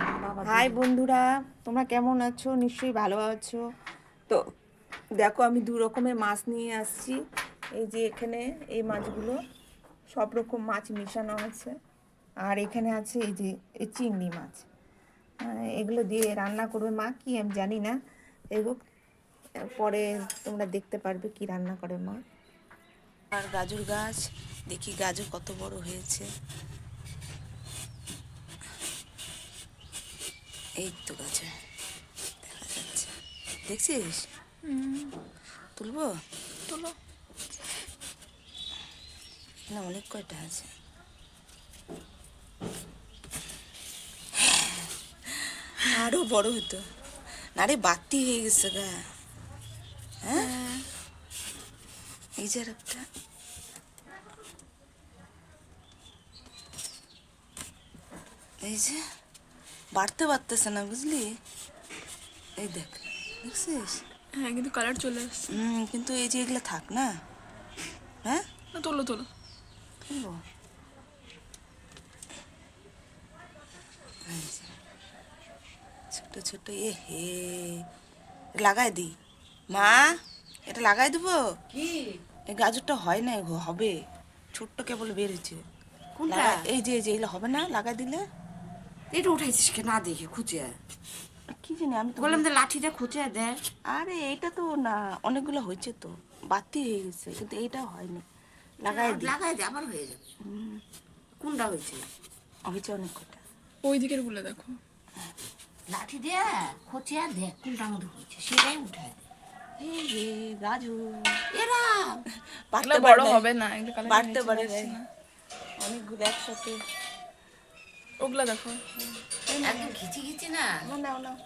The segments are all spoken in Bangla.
হাই বন্ধুরা তোমরা কেমন আছো? নিশ্চয়ই ভালো আছো। তো দেখো আমি দু রকমের মাছ নিয়ে আসছি। এই যে এখানে এই মাছগুলো সব রকম মাছ মেশানো আছে। আর এখানে আছে এই যে এই চিংড়ি মাছ। আহ, এগুলো দিয়ে রান্না করবে মা কি আমি জানি না। এগুলো পরে তোমরা দেখতে পারবে কি রান্না করে মা। আর গাজর গাছ দেখি গাজর কত বড় হয়েছে। এই তো গাছে। দেখা যাচ্ছে। দেখছিস? তুলবো? তোলো। না অনেক কয়টা আছে? আরও বড় হতো। না রে বাতি হয়ে গেছে গা। হ্যাঁ? এই যে একটা। এই যে। বাড়তে পারতেছে না বুঝলি? এই দেখ দেখছিস? হ্যাঁ কিন্তু কালার চলে আসছে। হুম কিন্তু এই যে এগুলো থাক না। হ্যাঁ? না তোলো তোলো। যে, ছোট ছোট এ হে। লাগাই দি। মা এটা লাগাই দেবো? কি? এই গাজরটা হয় না হবে। ছোট্ট কেবল বেরিয়েছে কোনটা? এই যে এই যে এগুলো হবে না লাগাই দিলে? এটা উঠাইছিস কে না দেখে খুঁজে। কি জানি আমি তো বললাম যে লাঠিটা খুঁজে দে। আরে এটা তো না অনেকগুলো হয়েছে তো। বাতি হয়ে গেছে কিন্তু এইটা হয়নি। লাগাই দি। লাগাই দে আবার হয়ে যাবে। কোনটা হয়েছে? হয়েছে অনেক কটা। ওই দিকেরগুলো দেখো। লাঠি দিয়ে খুঁজে দেখ কোনটার মধ্যে হয়েছে সেটাই উঠায় দে। রাজু। এরা বড় হবে না এগুলো বাড়তে পারে অনেকগুলো একসাথে। ওগুলো দেখো। একদম ঘিচি ঘিচি না? নাও নাও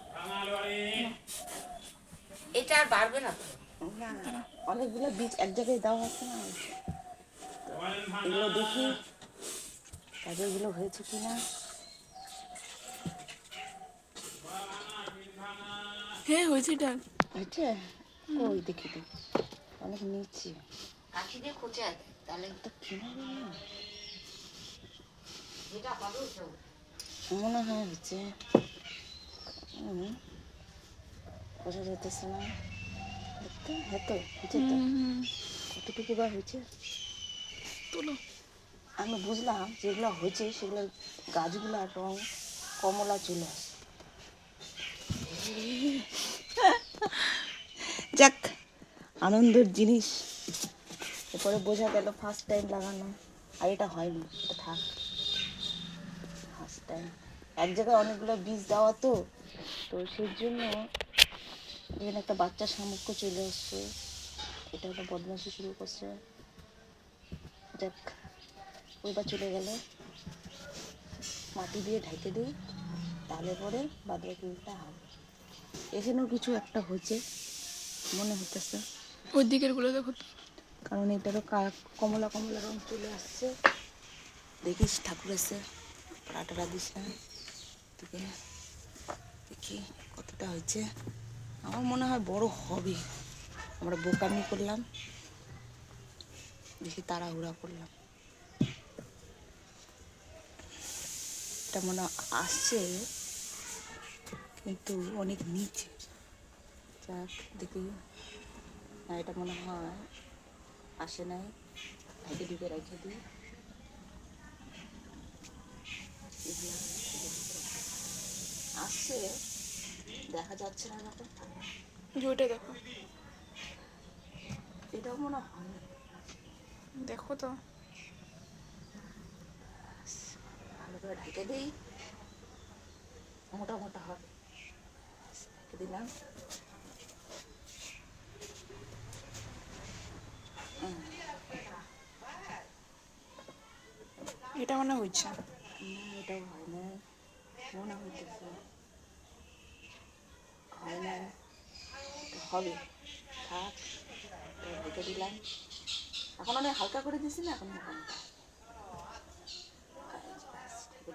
এটা আর বাড়বে না অনেকগুলো বীজ এক জায়গায় দেওয়া আছে না। এগুলো দেখি কাজেরগুলো হয়েছে কি না হ্যাঁ হয়েছে এটা। হয়েছে? ওই দেখি তো অনেক নিচে। লাঠি দিয়ে খুঁজে তাহলে তো কিনা না যেটা হবে ওটা উঠবে। মনে হয় হচ্ছে যেতেছে না। তো। কতটুকু বা হয়েছে? তোলো। আমি বুঝলাম যেগুলো হয়েছে সেগুলো গাছগুলোর রং কমলা চলে আসে। যাক আনন্দের জিনিস। এরপরে বোঝা গেল ফার্স্ট টাইম লাগানো আর এটা হয়নি এটা থাক। ফার্স্ট এক জায়গায় অনেকগুলো বীজ দেওয়া তো তো সেই জন্য এখানে একটা বাচ্চা সামুক্য চলে আসছে এটা একটা বদমাশি শুরু করছে। যাক ওইবার চলে গেল। মাটি দিয়ে ঢেকে দিই তাহলে পরে বাদবাকিটা হবে। এখানেও কিছু একটা হচ্ছে মনে হতেছে ওই দিকেরগুলো দেখো কারণ এটারও কা- কমলা কমলা রং চলে আসছে। দেখিস ঠাকুর এসে। পাড়াটারা দিস না দেখি কতটা হয়েছে। আমার মনে হয় বড় হবে। আমরা বোকামি করলাম। বেশি তাড়াহুড়া করলাম। এটা মনে আসছে, কিন্তু অনেক নিচে। যাক, দেখি। না, এটা মনে হয় আসে নাই। ঢেকে ঢুকে রেখে দিই। আসছে দেখা যাচ্ছে না যখন যে ওইটা দেখো। এটাও মনে হয় দেখো তো। ভালো করে ঢেকে দিই। মোটা মোটা হবে। দিলাম। এটা মনে হচ্ছে। না এটাও হয় না। মনে হইতেছে। হয় না হবে থাক দিলাম। এখন অনেক হালকা করে দিছি না, এখন ঢেকে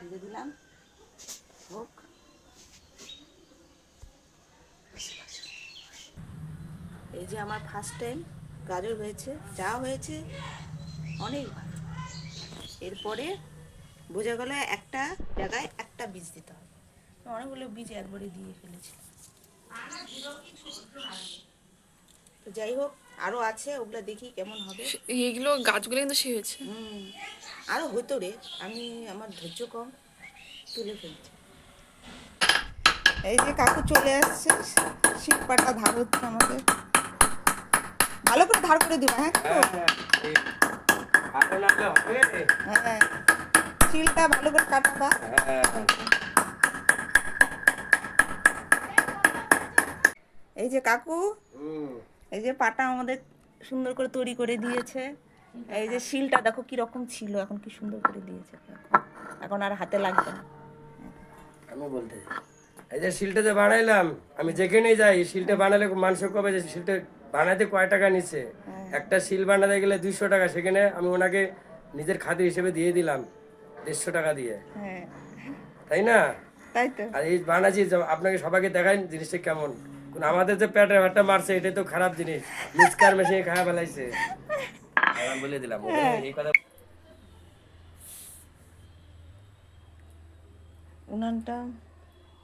ঢেকে দিলাম। হোক। এই যে আমার ফার্স্ট টাইম গাজর হয়েছে যা হয়েছে, অনেক ভালো। এরপরে বোঝা গেল একটা জায়গায় একটা বীজ দিতে হবে। অনেকগুলো বীজ একবারে দিয়ে ফেলেছি। তো যাই হোক আরও আছে ওগুলো দেখি কেমন হবে। এইগুলো গাছগুলো কিন্তু সে হয়েছে। হুম আরও হতো রে আমি আমার ধৈর্য কম তুলে ফেলছি। এই যে কাকু চলে আসছে শিক পাটা ধার হচ্ছে আমাদের। ভালো করে ধার করে দিবা হ্যাঁ? কাকু? হ্যাঁ শিলটা ভালো করে কাটবা এই যে কাকু এই যে পাটা আমাদের সুন্দর করে তৈরি করে দিয়েছে। এই যে শিলটা দেখো কি রকম ছিল এখন কি সুন্দর করে দিয়েছে। এখন আর হাতে লাগবে না। আমি বলতে এই যে শিলটা যে বানাইলাম আমি যেখানেই যাই শিলটা বানালে মানুষ কবে যে শিলটা বানাতে কয় টাকা নিচ্ছে? একটা শিল বানাতে গেলে দুইশো টাকা সেখানে আমি ওনাকে নিজের খাদ্য হিসেবে দিয়ে দিলাম। দেড়শো টাকা দিয়ে। হ্যাঁ। তাই না? তাই তো। আর এই বানাচ্ছি আপনাকে সবাইকে দেখাই জিনিসটা কেমন। কোন আমাদের যে পেটে ভাতটা মারছে এটা তো খারাপ জিনিস। মিসকার মেশিনে খাওয়া ফেলাইছে। বলে দিলাম এই কথা উনানটা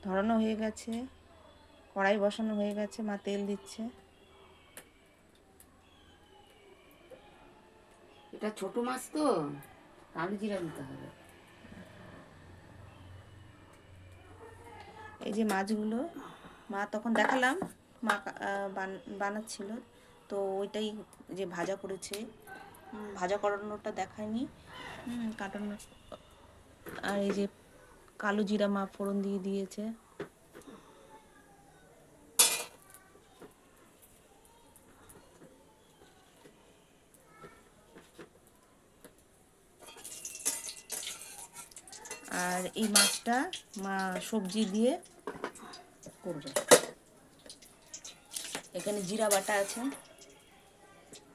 ধরানো হয়ে গেছে কড়াই বসানো হয়ে গেছে মা তেল দিচ্ছে। এটা ছোট মাছ তো কালো জিরা দিতে হবে। এই যে মাছগুলো, মা তখন দেখালাম, মা বান- বানাচ্ছিল। তো ওইটাই যে ভাজা করেছে। ভাজা করানোটা দেখায়নি। কাটানো, আর এই যে কালো জিরা মা ফোড়ন দিয়ে দিয়েছে। আর এই মাছটা মা সবজি দিয়ে করবে। এখানে জিরা বাটা আছে।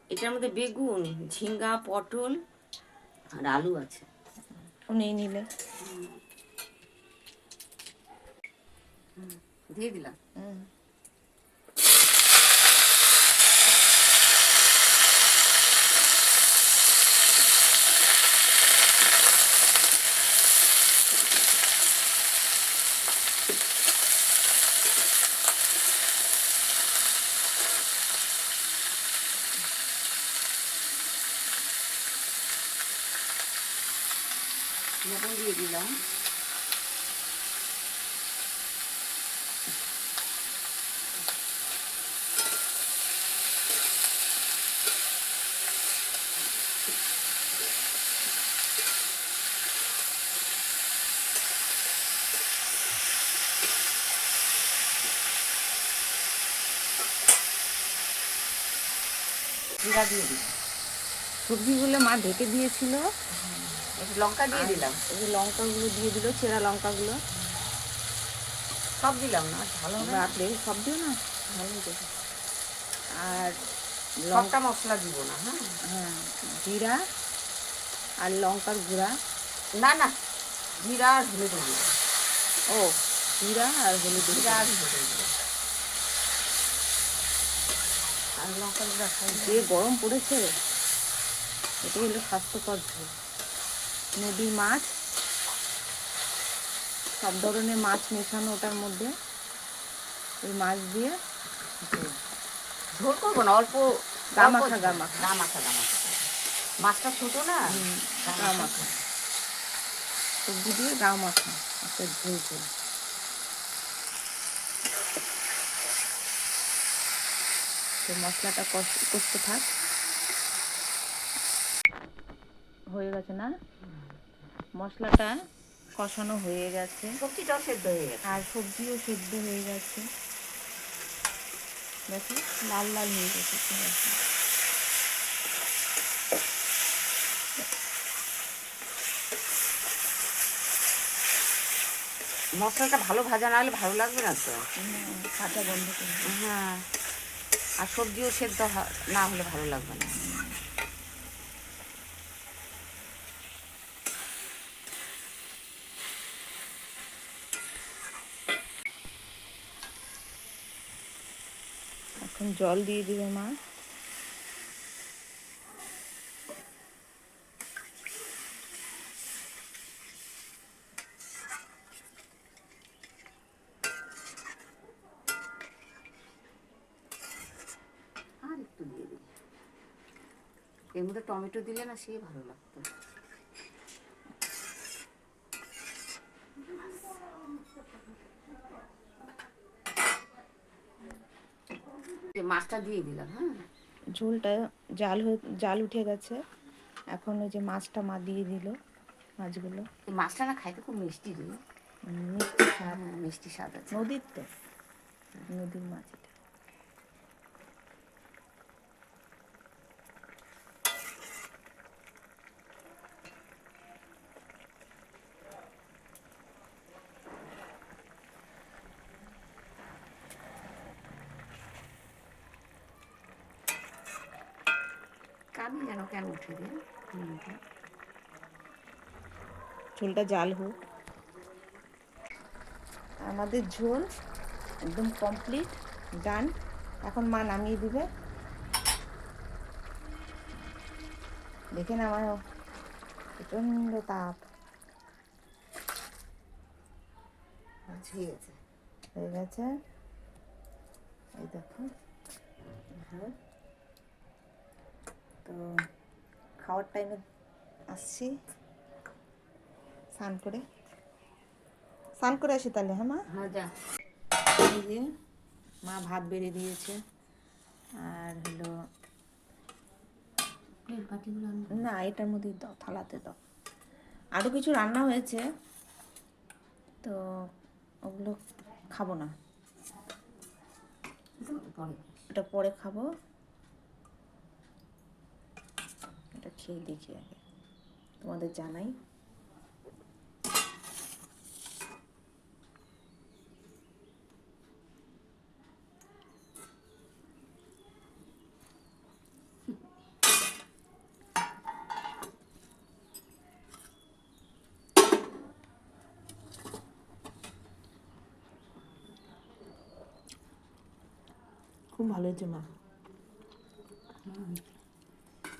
এটার মধ্যে বেগুন ঝিঙ্গা পটল আর আলু আছে। ও নিয়ে নিলে। দিয়ে দিলাম। হুম। লবণ দিয়ে দিলাম। জিরা দিয়ে দিলাম। সবজিগুলো মা ঢেকে দিয়েছিল। লঙ্কা দিয়ে দিলাম। এই লঙ্কাগুলো দিয়ে দিল চেরা লঙ্কাগুলো। সব দিলাম না ভালো। রাখলে সব দিও না? ভালো আর লঙ্কা মশলা দিব না হ্যাঁ? হ্যাঁ জিরা আর লঙ্কার গুঁড়া। না না জিরা আর হলুদ দিব ও জিরা আর হলুদ জিরা আর হলুদ আর লঙ্কা গুঁড়া খাই। যে গরম পড়েছে। এটা হলো স্বাস্থ্যকর ঝোল নদীর মাছ সব ধরনের মাছ মেশানো ওটার মধ্যে ওই মাছ দিয়ে ঝোল। করব না অল্প গা অল্প মাখা, ঝোল। গা মাখা। গা মাখা গা মাখা মাছটা ছোট না গা গা মাখা। মাখা সবজি দিয়ে গা মাখা একটা ঝোল ঝোল তো মশলাটা কষ- কষতে থাক হয়ে গেছে না? মশলাটা কষানো হয়ে গেছে। সবজিটাও সেদ্ধ হয়ে গেছে। আর সবজিও সেদ্ধ হয়ে গেছে। দেখো লাল লাল হয়ে গেছে মশলাটা ভালো ভাজা না হলে ভালো লাগবে না তো? কাঁচা গন্ধ করে হ্যাঁ আর সবজিও সেদ্ধ না হলে ভালো লাগবে না। এখন জল দিয়ে দিবে মা। এর মধ্যে টমেটো দিলে না সে ভালো লাগতো। মাছটা দিয়ে দিলাম হ্যাঁ। ঝোলটা জাল হয়ে জাল উঠে গেছে। এখন ওই যে মাছটা মা দিয়ে দিল মাছগুলো। মাছটা না খাইতে খুব মিষ্টি দিল মিষ্টি স্বাদ। হ্যাঁ মিষ্টি স্বাদ আছে। নদীর তো নদীর মাছ এটা কানে যেন কেন উঠে রে নুনটা। ঝোলটা জাল হোক। আমাদের ঝোল একদম কমপ্লিট ডান এখন মা নামিয়ে দিবে। দেখে না আমার প্রচণ্ড তাপ। হয়ে গেছে। হয়ে গেছে। এই দেখো তো খাওয়ার টাইমে আসছি। স্নান করে। স্নান করে আসি তাহলে হ্যাঁ মা? হ্যাঁ যা। এই যে মা ভাত বেড়ে দিয়েছে। আর হলো। না এটার মধ্যে দাও থালাতে দাও। আরও কিছু রান্না হয়েছে তো ওগুলো খাব না। এটা পরে খাব। এটা খেয়ে দেখি আগে। তোমাদের জানাই। খুব ভালো হয়েছে মা।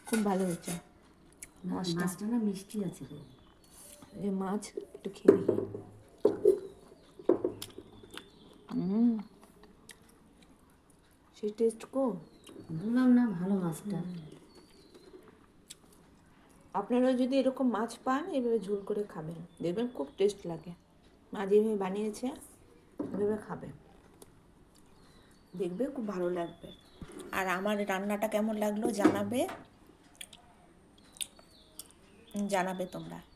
খুব ভালো হয়েছে। মাছটা। না মিষ্টি আছে এই মাছ একটু খেয়ে দেখি। হুম। সেই টেস্ট কো? বললাম না ভালো মাছটা। আপনারা যদি এরকম মাছ পান এভাবে ঝোল করে খাবেন। দেখবেন খুব টেস্ট লাগে। মা যেভাবে বানিয়েছে এভাবে খাবেন দেখবে খুব ভালো লাগবে। আর আমার রান্নাটা কেমন লাগল জানাবে? জানাবে তোমরা।